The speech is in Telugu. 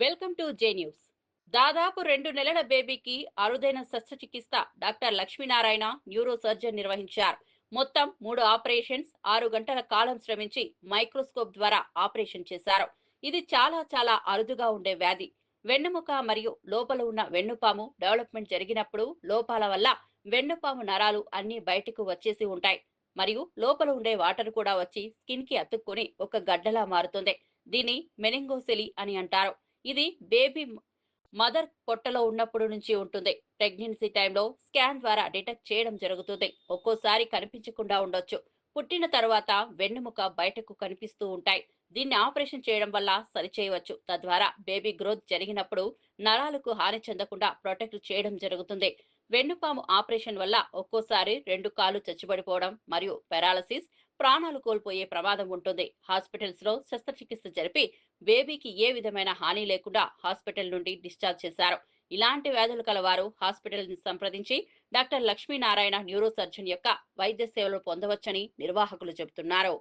Welcome to J news. దాదాపు రెండు నెలల బేబీకి అరుదైన శస్త్రచికిత్స డాక్టర్ లక్ష్మీనారాయణ న్యూరో సర్జన్ నిర్వహించారు. మొత్తం మూడు ఆపరేషన్స్ ఆరు గంటల కాలం శ్రమించి మైక్రోస్కోప్ ద్వారా ఆపరేషన్ చేశారు. ఇది చాలా చాలా అరుదుగా ఉండే వ్యాధి. వెన్నుముక మరియు లోపల ఉన్న వెన్నుపాము డెవలప్మెంట్ జరిగినప్పుడు లోపాల వల్ల వెన్నుపాము నరాలు అన్ని బయటకు వచ్చేసి ఉంటాయి. మరియు లోపల ఉండే వాటర్ కూడా వచ్చి స్కిన్కి అతుక్కుని ఒక గడ్డలా మారుతుంది. దీన్ని మెనింగోసెలి అని అంటారు. ఇది బేబీ మదర్ పొట్టలో ఉన్నప్పుడు నుంచి ఉంటుంది. ప్రెగ్నెన్సీ టైంలో స్కాన్ ద్వారా డిటెక్ట్ చేయడం జరుగుతుంది. ఒక్కోసారి కనిపించకుండా ఉండొచ్చు. పుట్టిన తర్వాత వెన్నుముక బయటకు కనిపిస్తూ ఉంటాయి. దీన్ని ఆపరేషన్ చేయడం వల్ల సరిచేయవచ్చు. తద్వారా బేబీ గ్రోత్ జరిగినప్పుడు నరాలకు హాని చెందకుండా ప్రొటెక్ట్ చేయడం జరుగుతుంది. వెన్నుపాము ఆపరేషన్ వల్ల ఒక్కోసారి రెండు కాళ్ళు చచ్చిబడిపోవడం మరియు పెరాలసిస్ ప్రాణాలు కోల్పోయే ప్రమాదం ఉంటుంది. హాస్పిటల్స్లో శస్త్రచికిత్స జరిపి బేబీకి ఏ విధమైన హాని లేకుండా హాస్పిటల్ నుండి డిశ్చార్జ్ చేశారు. ఇలాంటి వ్యాధులు కలవారు హాస్పిటల్ని సంప్రదించి డాక్టర్ లక్ష్మీనారాయణ న్యూరో సర్జన్ యొక్క వైద్య సేవలు పొందవచ్చని నిర్వాహకులు చెబుతున్నారు.